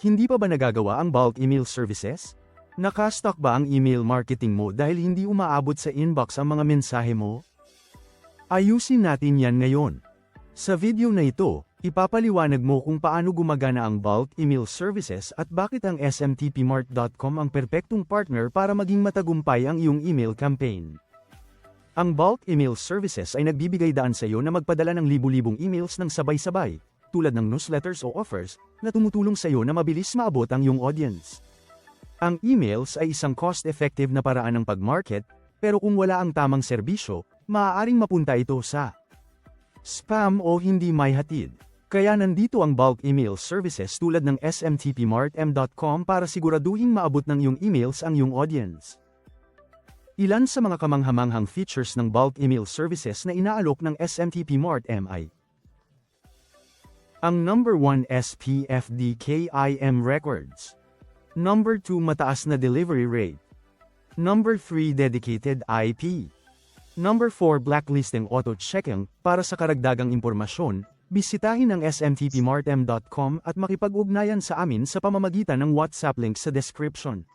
Hindi pa ba nagagawa ang bulk email services? Nakastock ba ang email marketing mo dahil hindi umaabot sa inbox ang mga mensahe mo? Ayusin natin yan ngayon. Sa video na ito, ipapaliwanag mo kung paano gumagana ang bulk email services at bakit ang smtpmart.com ang perpektong partner para maging matagumpay ang iyong email campaign. Ang bulk email services ay nagbibigay daan sa iyo na magpadala ng libu-libong emails ng sabay-sabay, tulad ng newsletters o offers, na tumutulong sa iyo na mabilis maabot ang iyong audience. Ang emails ay isang cost-effective na paraan ng pag-market, pero kung wala ang tamang serbisyo, maaaring mapunta ito sa spam o hindi may hatid. Kaya nandito ang bulk email services tulad ng smtpmartm.com para siguraduhin maabot ng iyong emails ang iyong audience. Ilan sa mga kamanghamanghang features ng bulk email services na inaalok ng SMTP Mart MI. Ang number 1 SPFDKIM records. Number 2 mataas na delivery rate. Number 3 dedicated IP. Number 4 blacklisting auto-checking para sa karagdagang impormasyon. Bisitahin ang smtpmartm.com at makipag-ugnayan sa amin sa pamamagitan ng WhatsApp link sa description.